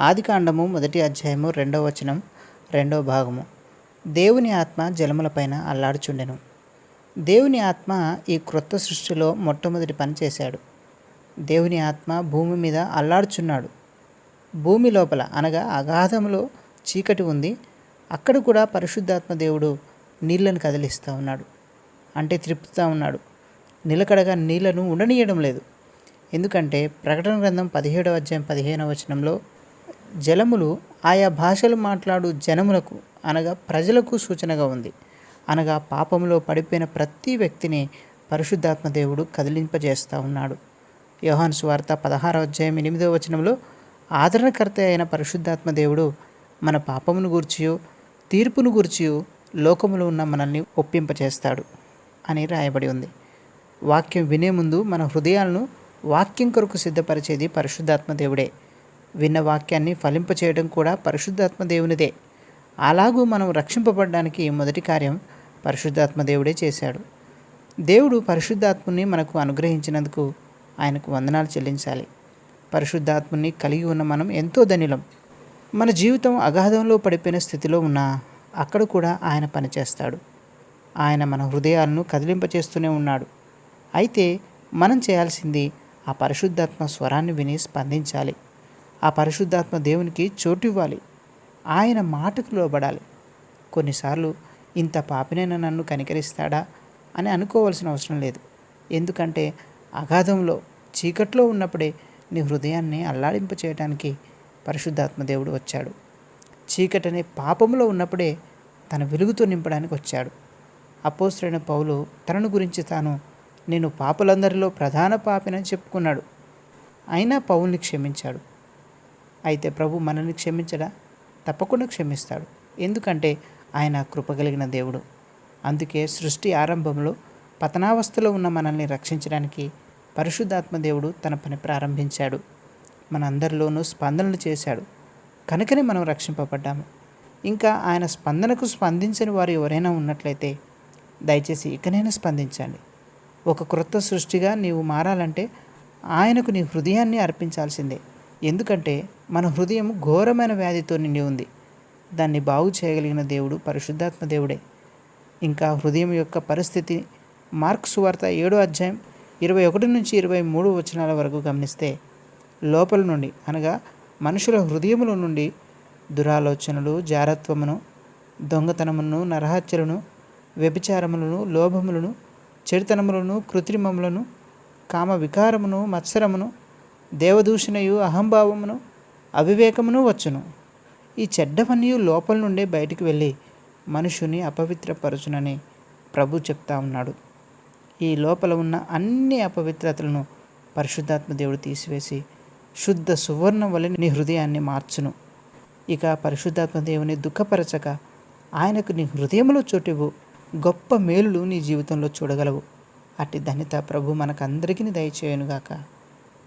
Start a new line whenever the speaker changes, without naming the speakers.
ఆదికాండము మొదటి అధ్యాయము రెండవ వచనం రెండవ భాగము. దేవుని ఆత్మ జలములపైన అల్లాడుచుండెను. దేవుని ఆత్మ ఈ క్రొత్త సృష్టిలో మొట్టమొదటి పని చేశాడు. దేవుని ఆత్మ భూమి మీద అల్లాడుచున్నాడు. భూమి లోపల అనగా అగాధములో చీకటి ఉంది. అక్కడ కూడా పరిశుద్ధాత్మ దేవుడు నీళ్ళను కదిలిస్తూ ఉన్నాడు. అంటే త్రిప్పుతూ ఉన్నాడు. నిలకడగా నీళ్ళను ఉండనీయడం లేదు. ఎందుకంటే ప్రకటన గ్రంథం పదిహేడవ అధ్యాయం పదిహేనవ వచనంలో జలములు ఆయా భాషలు మాట్లాడు జనములకు అనగా ప్రజలకు సూచనగా ఉంది. అనగా పాపంలో పడిపోయిన ప్రతి వ్యక్తిని పరిశుద్ధాత్మ దేవుడు కదిలింపజేస్తూ ఉన్నాడు. యోహాన్ స్వార్త పదహారవ అధ్యాయం ఎనిమిదవ వచనంలో ఆదరణకర్త అయిన పరిశుద్ధాత్మ దేవుడు మన పాపమును గూర్చియో తీర్పును గూర్చియో లోకములో ఉన్న మనల్ని ఒప్పింపచేస్తాడు అని రాయబడి ఉంది. వాక్యం వినే ముందు మన హృదయాలను వాక్యం కొరకు సిద్ధపరిచేది పరిశుద్ధాత్మ దేవుడే. విన్న వాక్యాన్ని ఫలింపచేయడం కూడా పరిశుద్ధాత్మ దేవునిదే. అలాగూ మనం రక్షింపబడడానికి మొదటి కార్యం పరిశుద్ధాత్మ దేవుడే చేశాడు. దేవుడు పరిశుద్ధాత్ముని మనకు అనుగ్రహించినందుకు ఆయనకు వందనాలు చెల్లించాలి. పరిశుద్ధాత్ముని కలిగి ఉన్న మనం ఎంతో ధనిలం. మన జీవితం అగాధంలో పడిపోయిన స్థితిలో ఉన్నా అక్కడ కూడా ఆయన పనిచేస్తాడు. ఆయన మన హృదయాలను కదిలింపచేస్తూనే ఉన్నాడు. అయితే మనం చేయాల్సింది ఆ పరిశుద్ధాత్మ స్వరాన్ని విని స్పందించాలి. ఆ పరిశుద్ధాత్మ దేవునికి చోటు ఇవ్వాలి ఆయన మాటకు లోబడాలి. కొన్నిసార్లు ఇంత పాపినైనా నన్ను కనికరిస్తాడా అని అనుకోవాల్సిన అవసరం లేదు. ఎందుకంటే అగాధంలో చీకట్లో ఉన్నప్పుడే నీ హృదయాన్ని అల్లాడింప చేయడానికి పరిశుద్ధాత్మ దేవుడు వచ్చాడు. చీకటనే పాపంలో ఉన్నప్పుడే తన వెలుగుతో నింపడానికి వచ్చాడు. అపోసరైన పౌలు తనను గురించి తాను నేను పాపులందరిలో ప్రధాన పాపినని చెప్పుకున్నాడు. అయినా పౌల్ని క్షమించాడు. అయితే ప్రభు మనల్ని క్షమించడా? తప్పకుండా క్షమిస్తాడు. ఎందుకంటే ఆయన కృపగలిగిన దేవుడు. అందుకే సృష్టి ఆరంభంలో పతనావస్థలో ఉన్న మనల్ని రక్షించడానికి పరిశుద్ధాత్మ దేవుడు తన పని ప్రారంభించాడు. మనందరిలోనూ స్పందనలు చేశాడు. కనుకనే మనం రక్షింపబడ్డాము. ఇంకా ఆయన స్పందనకు స్పందించని వారు ఎవరైనా ఉన్నట్లయితే దయచేసి ఇకనైనా స్పందించండి. ఒక క్రొత్త సృష్టిగా నీవు మారాలంటే ఆయనకు నీ హృదయాన్ని అర్పించాల్సిందే. ఎందుకంటే మన హృదయం ఘోరమైన వ్యాధితో నిండి ఉంది. దాన్ని బాగు చేయగలిగిన దేవుడు పరిశుద్ధాత్మ దేవుడే. ఇంకా హృదయం యొక్క పరిస్థితి మార్క్స్ వార్త ఏడో అధ్యాయం ఇరవై ఒకటి నుంచి ఇరవై మూడు వచనాల వరకు గమనిస్తే లోపల నుండి అనగా మనుషుల హృదయముల నుండి దురాలోచనలు జారత్వమును దొంగతనమును నరహత్యలను వ్యభిచారములను లోభములను చెడుతనములను కృత్రిమములను కామ వికారమును మత్సరమును దేవదూషణయు అహంభావమును అవివేకమును వచ్చును. ఈ చెడ్డవన్నీ లోపల నుండే బయటికి వెళ్ళి మనుషుని అపవిత్రపరచునని ప్రభు చెప్తా ఉన్నాడు. ఈ లోపల ఉన్న అన్ని అపవిత్రతలను పరిశుద్ధాత్మ దేవుడు తీసివేసి శుద్ధ సువర్ణం వలె నీ హృదయాన్ని మార్చును. ఇక పరిశుద్ధాత్మ దేవుని దుఃఖపరచక ఆయనకు నీ హృదయంలో చోటివు గొప్ప మేలులు నీ జీవితంలో చూడగలవు. అట్టి ధన్యత ప్రభు మనకందరికీ దయచేయనుగాక.